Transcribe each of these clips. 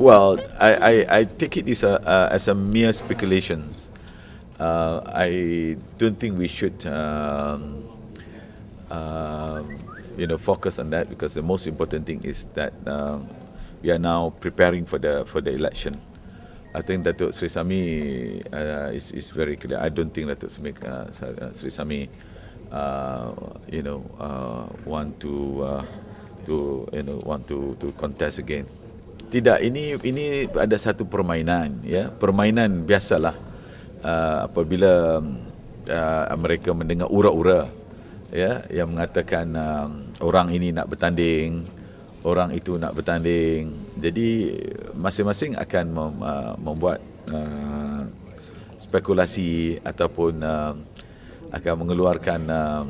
Well, I, I, I take it as a, uh, as a mere speculation. Uh, I don't think we should, um, uh, you know, focus on that because the most important thing is that um, we are now preparing for the for the election. I think Datuk Sri Sami uh, is, is very clear. I don't think Datuk Sri, uh, Sri Sami, uh, you know, uh, want to uh, to you know want to to contest again. Tidak, ini ini ada satu permainan, ya, permainan biasalah uh, apabila uh, mereka mendengar ura-ura, ya, yang mengatakan uh, orang ini nak bertanding, orang itu nak bertanding. Jadi masing-masing akan mem, uh, membuat uh, spekulasi ataupun uh, akan mengeluarkan uh,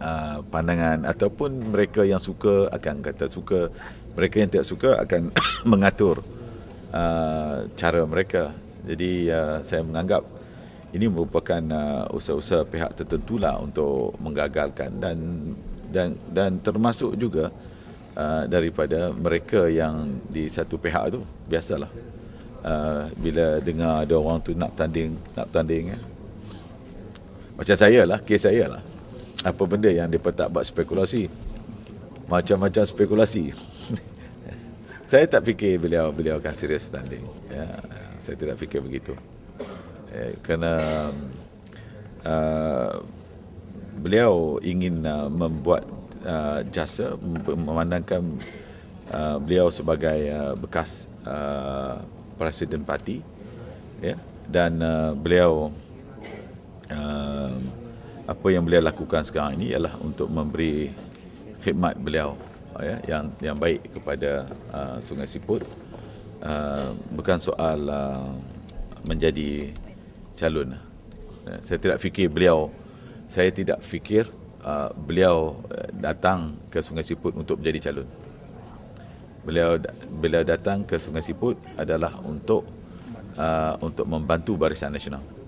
uh, pandangan ataupun mereka yang suka akan kata suka mereka yang tidak suka akan mengatur uh, cara mereka. Jadi uh, saya menganggap ini merupakan uh, usaha-usaha pihak tertentu lah untuk menggagalkan dan dan dan termasuk juga uh, daripada mereka yang di satu pihak tu biasalah uh, bila dengar ada orang tu nak tanding nak tanding ya. macam saya lah kes saya lah apa benda yang dia tak buat spekulasi macam-macam spekulasi. saya tak fikir beliau beliau akan serius tanding. Ya, saya tidak fikir begitu. Eh, kerana uh, beliau ingin uh, membuat uh, jasa memandangkan uh, beliau sebagai uh, bekas uh, presiden parti ya dan uh, beliau uh, apa yang beliau lakukan sekarang ini ialah untuk memberi khidmat beliau ya yang yang baik kepada uh, Sungai Siput. Uh, bukan soal uh, menjadi calon. Uh, saya tidak fikir beliau saya tidak fikir uh, beliau datang ke Sungai Siput untuk menjadi calon. Beliau beliau datang ke Sungai Siput adalah untuk uh, untuk membantu Barisan Nasional